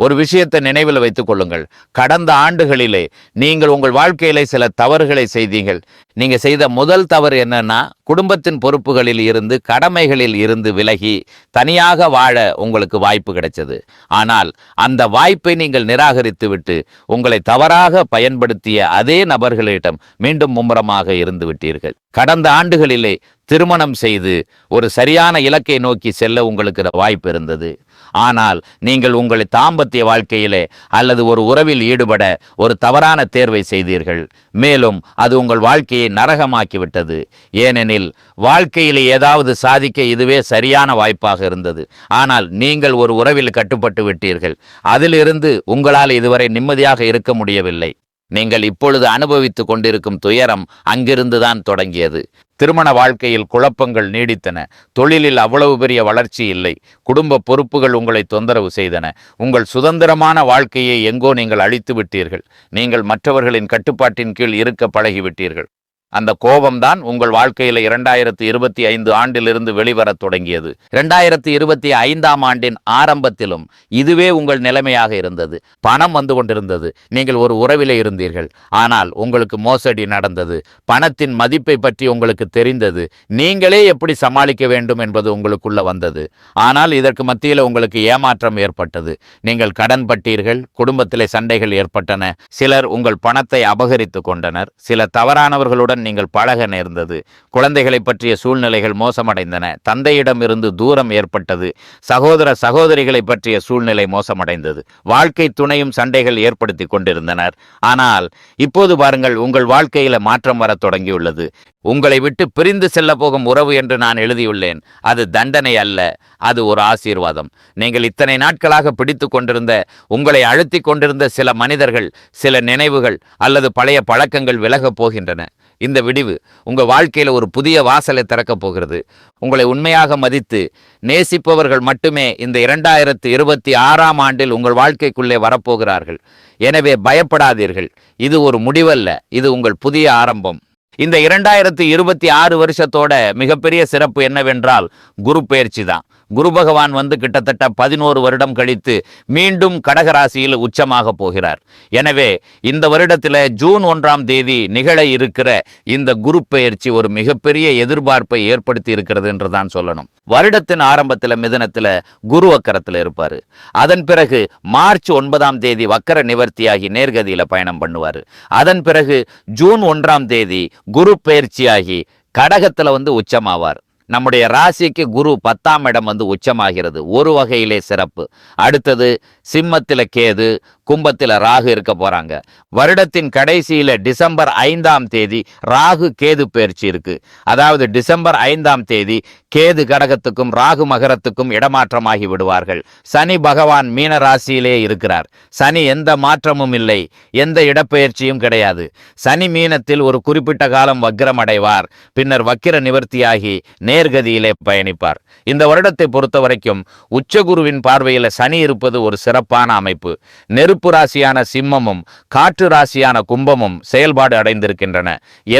ஒரு விஷயத்தை நினைவில் வைத்துக் கொள்ளுங்கள். கடந்த ஆண்டுகளிலே நீங்கள் உங்கள் வாழ்க்கையிலே சில தவறுகளை செய்தீர்கள். நீங்க செய்த முதல் தவறு என்னன்னா குடும்பத்தின் பொறுப்புகளில் இருந்து கடமைகளில் இருந்து விலகி தனியாக வாழ உங்களுக்கு வாய்ப்பு கிடைச்சது. ஆனால் அந்த வாய்ப்பை நீங்கள் நிராகரித்து விட்டு உங்களை தவறாக பயன்படுத்திய அதே நபர்களிடம் மீண்டும் மும்முரமாக இருந்து விட்டீர்கள். கடந்த ஆண்டுகளிலே திருமணம் செய்து ஒரு சரியான இலக்கை நோக்கி செல்ல உங்களுக்கு வாய்ப்பு இருந்தது. ஆனால் நீங்கள் உங்களை தாம்பத்திய வாழ்க்கையிலே அல்லது ஒரு உறவில் ஈடுபட ஒரு தவறான தேர்வை செய்தீர்கள். மேலும் அது உங்கள் வாழ்க்கையை நரகமாக்கிவிட்டது. ஏனெனில் வாழ்க்கையில் ஏதாவது சாதிக்க இதுவே சரியான வாய்ப்பாக இருந்தது. ஆனால் நீங்கள் ஒரு உறவில் கட்டுப்பட்டு விட்டீர்கள். அதிலிருந்து உங்களால் இதுவரை நிம்மதியாக இருக்க முடியவில்லை. நீங்கள் இப்பொழுது அனுபவித்துக் கொண்டிருக்கும் துயரம் அங்கிருந்துதான் தொடங்கியது. திருமண வாழ்க்கையில் குழப்பங்கள் நீடித்தன. தொழிலில் அவ்வளவு பெரிய வளர்ச்சி இல்லை. குடும்ப பொறுப்புகள் உங்களை தொந்தரவு செய்தன. உங்கள் சுதந்திரமான வாழ்க்கையை எங்கோ நீங்கள் அழித்து விட்டீர்கள். நீங்கள் மற்றவர்களின் கட்டுப்பாட்டின் கீழ் இருக்க பழகிவிட்டீர்கள். அந்த கோபம்தான் உங்கள் வாழ்க்கையில இரண்டாயிரத்தி இருபத்தி ஐந்து ஆண்டிலிருந்து வெளிவரத் தொடங்கியது. இரண்டாயிரத்தி இருபத்தி ஐந்தாம் ஆண்டின் ஆரம்பத்திலும் இதுவே உங்கள் நிலைமையாக இருந்தது. பணம் வந்து கொண்டிருந்தது. நீங்கள் ஒரு உறவிலே இருந்தீர்கள். ஆனால் உங்களுக்கு மோசடி நடந்தது. பணத்தின் மதிப்பை பற்றி உங்களுக்கு தெரிந்தது. நீங்களே எப்படி சமாளிக்க வேண்டும் என்பது உங்களுக்குள்ள வந்தது. ஆனால் இதற்கு மத்தியில் உங்களுக்கு ஏமாற்றம் ஏற்பட்டது. நீங்கள் கடன் பட்டீர்கள். குடும்பத்திலே சண்டைகள் ஏற்பட்டன. சிலர் உங்கள் பணத்தை அபகரித்து கொண்டனர். சில தவறானவர்களுடன் நீங்கள் பழக நேர்ந்தது. குழந்தைகளை பற்றிய சூழ்நிலைகள் மோசமடைந்தன. தந்தையிடமிருந்து தூரம் ஏற்பட்டது. சகோதர சகோதரிகளை பற்றிய சூழ்நிலை மோசமடைந்தது. வாழ்க்கை துணையும் சண்டைகள் ஏற்படுத்தி கொண்டிருந்தனர். ஆனால் இப்போது பாருங்கள் உங்கள் வாழ்க்கையில மாற்றம் வர தொடங்கியுள்ளது. உங்களை விட்டு பிரிந்து செல்ல போகும் உறவு என்று நான் எழுதியுள்ளேன். அது தண்டனை அல்ல அது ஒரு ஆசீர்வாதம். நீங்கள் இத்தனை நாட்களாக பிடித்து கொண்டிருந்த உங்களை அழுத்தி கொண்டிருந்த சில மனிதர்கள் சில நினைவுகள் அல்லது பழைய பழக்கங்கள் விலகப் போகின்றன. இந்த விடிவு உங்கள் வாழ்க்கையில் ஒரு புதிய வாசலை திறக்கப் போகிறது. உங்களை உண்மையாக மதித்து நேசிப்பவர்கள் மட்டுமே இந்த இரண்டாயிரத்து இருபத்தி ஆறாம் ஆண்டில் உங்கள் வாழ்க்கைக்குள்ளே வரப்போகிறார்கள். எனவே பயப்படாதீர்கள். இது ஒரு முடிவல்ல. இது உங்கள் புதிய ஆரம்பம். இந்த இரண்டாயிரத்தி இருபத்தி ஆறு வருஷத்தோட மிகப்பெரிய சிறப்பு என்னவென்றால் குரு பயிற்சி தான். குரு பகவான் வந்து கிட்டத்தட்ட பதினோரு வருடம் கழித்து மீண்டும் கடகராசியில் உச்சமாக போகிறார். எனவே இந்த வருடத்தில் ஜூன் ஒன்றாம் தேதி நிகழ இருக்கிற இந்த குரு பெயர்ச்சி ஒரு மிகப்பெரிய எதிர்பார்ப்பை ஏற்படுத்தி இருக்கிறது என்று தான் சொல்லணும். வருடத்தின் ஆரம்பத்தில் மிதனத்தில் குரு வக்கரத்தில் இருப்பார். அதன் பிறகு மார்ச் ஒன்பதாம் தேதி வக்கர நிவர்த்தியாகி நேர்கதியில் பயணம் பண்ணுவார். அதன் பிறகு ஜூன் ஒன்றாம் தேதி குரு பயிற்சியாகி கடகத்தில் வந்து உச்சமாவார். நம்முடைய ராசிக்கு குரு பத்தாம் இடம் வந்து உச்சமாகிறது. ஒரு வகையிலே சிறப்பு. அடுத்தது சிம்மத்தில் கேது கும்பத்தில் ராகு இருக்க போறாங்க. வருடத்தின் கடைசியில டிசம்பர் ஐந்தாம் தேதி ராகு கேது பயிற்சி இருக்கு. அதாவது டிசம்பர் ஐந்தாம் தேதி கேது கடகத்துக்கும் ராகு மகரத்துக்கும் இடமாற்றமாகி விடுவார்கள். சனி பகவான் மீன ராசியிலே இருக்கிறார். சனி எந்த மாற்றமும் இல்லை எந்த இடப்பெயர்ச்சியும் கிடையாது. சனி மீனத்தில் ஒரு குறிப்பிட்ட காலம் வக்ரம் அடைவார். பின்னர் வக்கிர நிவர்த்தியாகி நேர்கதியிலே பயணிப்பார். இந்த வருடத்தை பொறுத்த வரைக்கும் உச்சகுருவின் பார்வையில் சனி இருப்பது ஒரு சிறப்பான அமைப்பு. நெருப்பு ராசியான சிம்மமும் காற்று ராசியான கும்பமும் செயல்பாடு அடைந்திருக்கின்றன.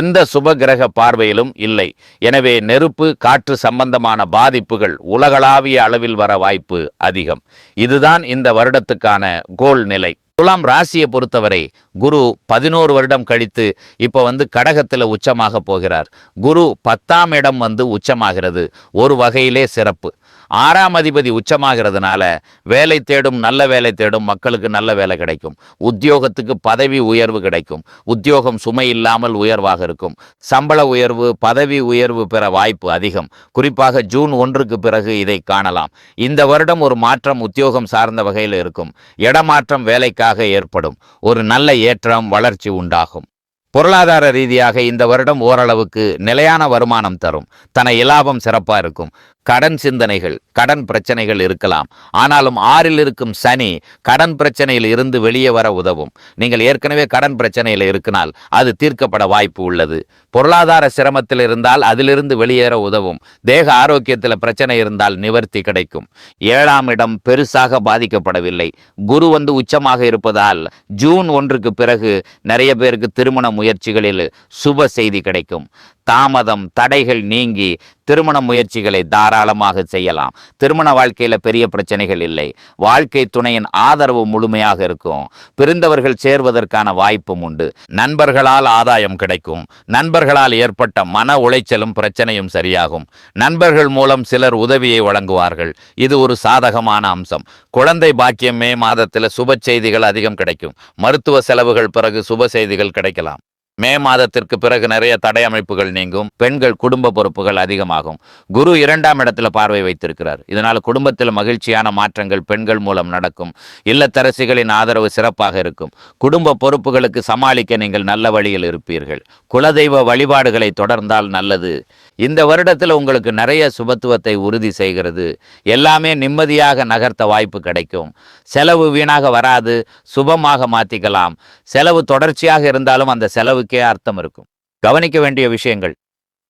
எந்த சுப கிரக பார்வையிலும் இல்லை. எனவே நெருப்பு காற்று சம்பந்தமான பாதிப்புகள் உலகளாவிய அளவில் வர வாய்ப்பு அதிகம். இதுதான் இந்த வருடத்துக்கான கோல் நிலை. துலாம் ராசியை பொறுத்தவரை குரு பதினோரு வருடம் கழித்து இப்போ வந்து கடகத்தில் உச்சமாக போகிறார். குரு பத்தாம் இடம் வந்து உச்சமாகிறது. ஒரு வகையிலே சிறப்பு. ஆறாம் அதிபதி உச்சமாகிறதுனால வேலை தேடும் நல்ல வேலை தேடும் மக்களுக்கு நல்ல வேலை கிடைக்கும். உத்தியோகத்துக்கு பதவி உயர்வு கிடைக்கும். உத்தியோகம் சுமை இல்லாமல் உயர்வாக இருக்கும். சம்பள உயர்வு பதவி உயர்வு பெற வாய்ப்பு அதிகம். குறிப்பாக ஜூன் ஒன்றுக்கு பிறகு இதை காணலாம். இந்த வருடம் ஒரு மாற்றம் உத்தியோகம் சார்ந்த வகையில் இருக்கும். இடமாற்றம் வேலைக்காக ஏற்படும். ஒரு நல்ல ஏற்றம் வளர்ச்சி உண்டாகும். பொருளாதார ரீதியாக இந்த வருடம் ஓரளவுக்கு நிலையான வருமானம் தரும். தன இலாபம் சிறப்பாக இருக்கும். கடன் சிந்தனைகள் கடன் பிரச்சனைகள் இருக்கலாம். ஆனாலும் ஆறில் இருக்கும் சனி கடன் பிரச்சனையில் இருந்து வெளியே வர உதவும். நீங்கள் ஏற்கனவே கடன் பிரச்சனையில் இருக்கினால் அது தீர்க்கப்பட வாய்ப்பு உள்ளது. பொருளாதார சிரமத்தில் இருந்தால் அதிலிருந்து வெளியேற உதவும். தேக ஆரோக்கியத்தில் பிரச்சனை இருந்தால் நிவர்த்தி கிடைக்கும். ஏழாம் இடம் பெருசாக பாதிக்கப்படவில்லை. குரு வந்து உச்சமாக இருப்பதால் ஜூன் ஒன்றுக்கு பிறகு நிறைய பேருக்கு திருமண முயற்சிகளில் சுப செய்தி கிடைக்கும். தாமதம் தடைகள் நீங்கி திருமண முயற்சிகளை தாராளமாக செய்யலாம். திருமண வாழ்க்கையில பெரிய பிரச்சனைகள் இல்லை. வாழ்க்கை துணையின் ஆதரவு முழுமையாக இருக்கும். பிரிந்தவர்கள் சேர்வதற்கான வாய்ப்பும் உண்டு. நண்பர்களால் ஆதாயம் கிடைக்கும். நண்பர்களால் ஏற்பட்ட மன உளைச்சலும் பிரச்சனையும் சரியாகும். நண்பர்கள் மூலம் சிலர் உதவியை வழங்குவார்கள். இது ஒரு சாதகமான அம்சம். குழந்தை பாக்கியம் மே மாதத்தில் சுப செய்திகள் அதிகம் கிடைக்கும். மருத்துவ செலவுகள் பிறகு சுப செய்திகள் கிடைக்கலாம். மே மாதத்திற்கு பிறகு நிறைய தடை அமைப்புகள் நீங்கும். பெண்கள் குடும்ப பொறுப்புகள் அதிகமாகும். குரு இரண்டாம் இடத்துல பார்வை வைத்திருக்கிறார். இதனால் குடும்பத்தில் மகிழ்ச்சியான மாற்றங்கள் பெண்கள் மூலம் நடக்கும். இல்லத்தரசிகளின் ஆதரவு சிறப்பாக இருக்கும். குடும்ப பொறுப்புகளுக்கு சமாளிக்க நீங்கள் நல்ல வழியில் இருப்பீர்கள். குலதெய்வ வழிபாடுகளை தொடர்ந்தால் நல்லது. இந்த வருடத்தில் உங்களுக்கு நிறைய சுபத்துவத்தை உறுதி செய்கிறது. எல்லாமே நிம்மதியாக நகர்த்த வாய்ப்பு கிடைக்கும். செலவு வீணாக வராது. சுபமாக மாற்றிக்கலாம் செலவு தொடர்ச்சியாக இருந்தாலும் அந்த செலவு செலவுக்கே அர்த்தம் இருக்கும். கவனிக்க வேண்டிய விஷயங்கள்.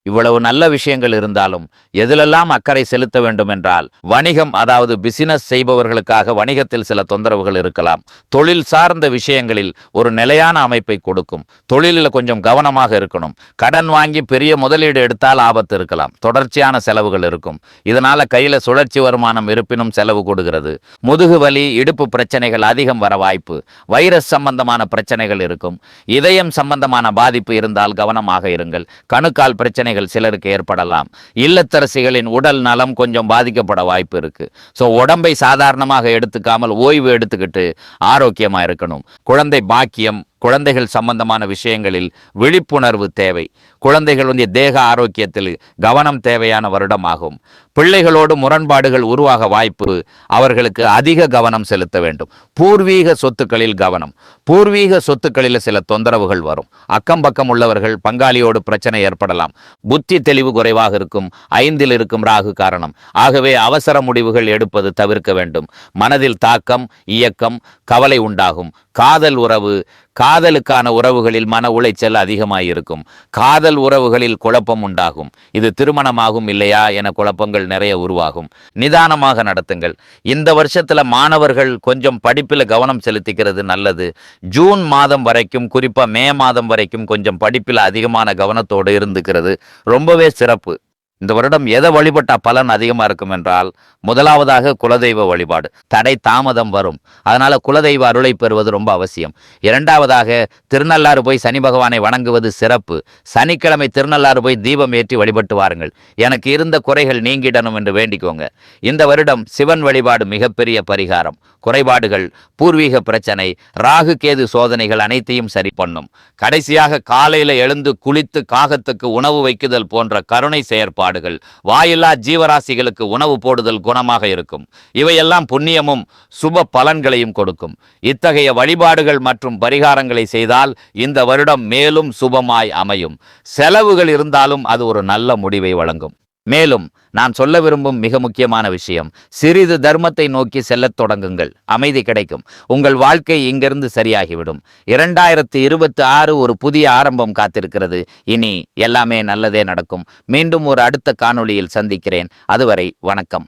இவ்வளவு நல்ல விஷயங்கள் இருந்தாலும் எதிலெல்லாம் அக்கறை செலுத்த வேண்டும் என்றால் வணிகம் அதாவது பிசினஸ் செய்பவர்களுக்காக வணிகத்தில் சில தொந்தரவுகள் இருக்கலாம். தொழில் சார்ந்த விஷயங்களில் ஒரு நிலையான அமைப்பை கொடுக்கும். தொழிலில் கொஞ்சம் கவனமாக இருக்கணும். கடன் வாங்கி பெரிய முதலீடு எடுத்தால் ஆபத்து இருக்கலாம். தொடர்ச்சியான செலவுகள் இருக்கும். இதனால கையில சுழற்சி வருமானம் இருப்பினும் செலவு கொடுக்கிறது முதுகு வலி இடுப்பு பிரச்சனைகள் அதிகம் வர வாய்ப்பு. வைரஸ் சம்பந்தமான பிரச்சனைகள் இருக்கும். இதயம் சம்பந்தமான பாதிப்பு இருந்தால் கவனமாக இருங்கள். கணுக்கால் பிரச்சனை பிரச்சனைகள் சிலருக்கு ஏற்படலாம். இல்லத்தரசிகளின் உடல் நலம் கொஞ்சம் பாதிக்கப்பட வாய்ப்பு இருக்கு. ஸோ உடம்பை சாதாரணமாக எடுத்துக்காமல் ஓய்வு எடுத்துக்கிட்டு ஆரோக்கியமா இருக்கணும். குழந்தை பாக்கியம் குழந்தைகள் சம்பந்தமான விஷயங்களில் விழிப்புணர்வு தேவை. குழந்தைகள் வந்து தேக ஆரோக்கியத்தில் கவனம் தேவையான வருடமாகும். பிள்ளைகளோடு முரண்பாடுகள் உருவாக வாய்ப்பு அவர்களுக்கு அதிக கவனம் செலுத்த வேண்டும். பூர்வீக சொத்துக்களில் கவனம். பூர்வீக சொத்துக்களில் சில தொந்தரவுகள் வரும். அக்கம் பக்கம் உள்ளவர்கள் பங்காளியோடு பிரச்சனை ஏற்படலாம். புத்தி தெளிவு குறைவாக இருக்கும். ஐந்தில் இருக்கும் ராகு காரணம். ஆகவே அவசர முடிவுகள் எடுப்பது தவிர்க்க வேண்டும். மனதில் தாக்கம் இயக்கம் கவலை உண்டாகும். காதல் உறவு காதலுக்கான உறவுகளில் மன உளைச்சல் அதிகமாயிருக்கும். காதல் உறவுகளில் குழப்பம் உண்டாகும். இது திருமணமாகும் இல்லையா என குழப்பங்கள் நிறைய உருவாகும். நிதானமாக நடத்துங்கள். இந்த வருஷத்துல மாணவர்கள் கொஞ்சம் படிப்பில் கவனம் செலுத்திக்கிறது நல்லது. ஜூன் மாதம் வரைக்கும் குறிப்பா மே மாதம் வரைக்கும் கொஞ்சம் படிப்பில் அதிகமான கவனத்தோடு இருந்துக்கிறது. ரொம்பவே சிறப்பு. இந்த வருடம் எதை வழிபட்டா பலன் அதிகமா இருக்கும் என்றால் முதலாவதாக குலதெய்வ வழிபாடு. தடை தாமதம் வரும். அதனால குலதெய்வ அருளை பெறுவது ரொம்ப அவசியம். இரண்டாவதாக திருநள்ளாறு போய் சனி பகவானை வணங்குவது சிறப்பு. சனிக்கிழமை திருநள்ளாறு போய் தீபம் ஏற்றி வழிபட்டு வாருங்கள். எனக்கு இருந்த குறைகள் நீங்கிடணும் என்று வேண்டிக்கோங்க. இந்த வருடம் சிவன் வழிபாடு மிகப்பெரிய பரிகாரம். குறைபாடுகள் பூர்வீக பிரச்சனை ராகு கேது சோதனைகள் அனைத்தையும் சரி பண்ணும். கடைசியாக காலையில எழுந்து குளித்து காகத்துக்கு உணவு வைக்குதல் போன்ற கருணை செயற்பாடு வழிபாடுகள். வாயில்லா ஜீவராசிகளுக்கு உணவு போடுதல் குணமாக இருக்கும். இவையெல்லாம் புண்ணியமும் சுப பலன்களையும் கொடுக்கும். இத்தகைய வழிபாடுகள் மற்றும் பரிகாரங்களை செய்தால் இந்த வருடம் மேலும் சுபமாய் அமையும். செலவுகள் இருந்தாலும் அது ஒரு நல்ல முடிவை வழங்கும். மேலும் நான் சொல்ல விரும்பும் மிக முக்கியமான விஷயம் சிறிது தர்மத்தை நோக்கி செல்லத் தொடங்குங்கள். அமைதி கிடைக்கும். உங்கள் வாழ்க்கை இங்கிருந்து சரியாகிவிடும். இரண்டாயிரத்தி இருபத்தி ஆறு ஒரு புதிய ஆரம்பம் காத்திருக்கிறது. இனி எல்லாமே நல்லதே நடக்கும். மீண்டும் ஒரு அடுத்த காணொளியில் சந்திக்கிறேன். அதுவரை வணக்கம்.